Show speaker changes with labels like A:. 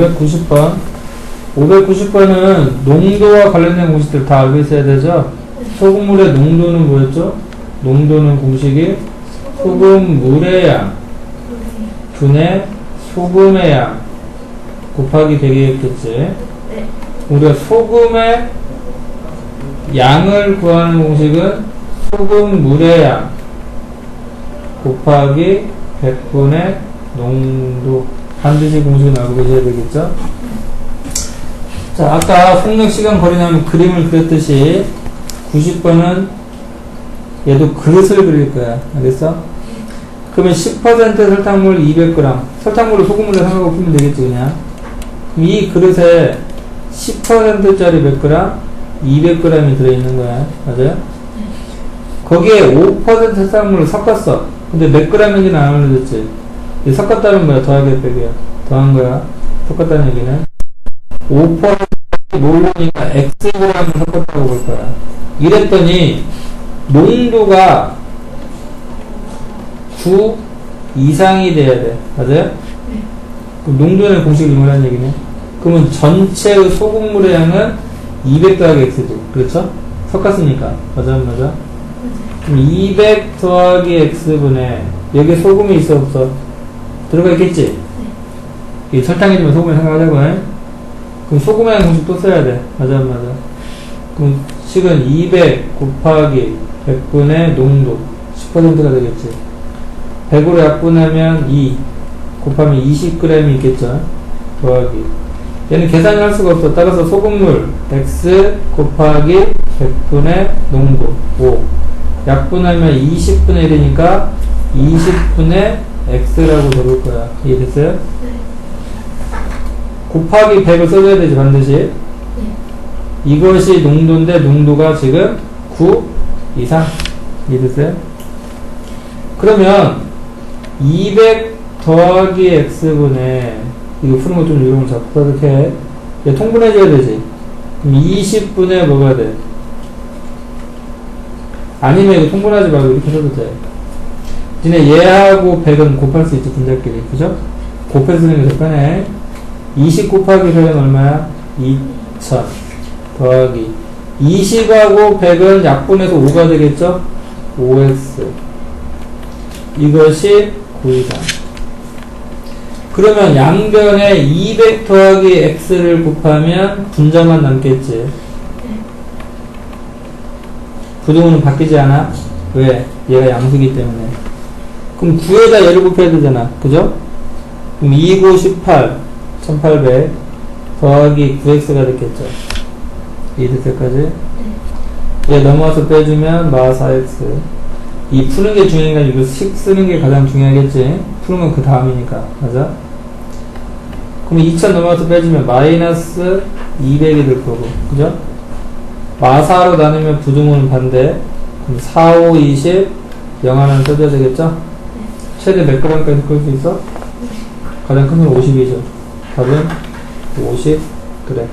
A: 590번. 590번은 농도와 관련된 공식들 다 알고 있어야 되죠? 소금물의 농도는 뭐였죠? 농도는 공식이 소금 물의 양 분의 소금의 양 곱하기 되겠겠지.
B: 네.
A: 우리가 소금의 양을 구하는 공식은 소금 물의 양 곱하기 100분의 농도 반드시 공식은 알고 계셔야 되겠죠? 자, 아까 폭력 시간 거리 나면 그림을 그렸듯이 90번은 얘도 그릇을 그릴 거야. 알겠어? 그러면 10% 설탕물 200g. 설탕물을 소금물에 생각하고 풀면 되겠지, 그냥. 그럼 이 그릇에 10%짜리 몇 그램? 200g이 들어있는 거야. 맞아요? 거기에 5% 설탕물을 섞었어. 근데 몇 g인지는 안 알려줬지. 이 섞었다는 거야. 더하기 빼기야. 더한 거야. 섞었다는 얘기는. 5% 모르니까 Xg을 섞었다고 볼 거야. 이랬더니, 농도가 9 이상이 돼야 돼. 맞아요? 그럼 농도의 공식을 이용하는 얘기네. 그러면 전체의 소금물의 양은 200 더하기 X죠. 그렇죠? 섞었으니까. 맞아, 맞아? 그럼 200 더하기 X분의, 여기에 소금이 있어, 없어? 들어가 있겠지? 이 설탕이지만 소금을 생각하자고, 해. 그럼 소금의 양 공식 또 써야 돼. 맞아, 맞아? 그럼 식은 200 곱하기 100분의 농도 10%가 되겠지. 100으로 약분하면 2 곱하면 20g이 있겠죠. 더하기. 얘는 계산을 할 수가 없어. 따라서 소금물 x 곱하기 100분의 농도 5 약분하면 20분의 1이니까 20분의 x라고 적을 거야. 이해됐어요? 곱하기 100을 써줘야 되지 반드시. 이것이 농도인데 농도가 지금 9 이상. 이해됐어요? 그러면 200 더하기 x분의 이거 푸는 거좀거 자꾸 이렇게 얘 통분해줘야 되지. 그럼 20분의 뭐가 돼? 아니면 이거 통분하지 말고 이렇게 써도 돼. 니네 얘하고 100은 곱할 수 있죠, 분자끼리. 그죠? 곱해서 쓰는 게더 편해. 20 곱하기 100은 얼마야? 2000 더하기 20하고 100은 약분해서 5가 되겠죠? 5x 이것이 9 이상 그러면 양변에 200 더하기 x를 곱하면 분자만 남겠지 부등호는 바뀌지 않아? 왜? 얘가 양수기 때문에 그럼 9에다 얘를 곱해야 되잖아. 그죠? 그럼 2, 9, 18 1800 더하기 9x가 됐겠죠? 이때까지? 얘 넘어와서 빼주면 마 4x 이 푸는 게 중요한 게 아니고 식 쓰는 게 가장 중요하겠지? 푸는 건 그 다음이니까. 맞아? 그럼 2000 넘어와서 빼주면 마이너스 200이 될 거고. 그죠? 마사로 나누면 부등호는 반대. 그럼 4, 5, 20 0 하나는 써줘야 되겠죠? 최대 몇 g까지 끌 수 있어? 가장 큰 건 50이죠. 답은 50 그래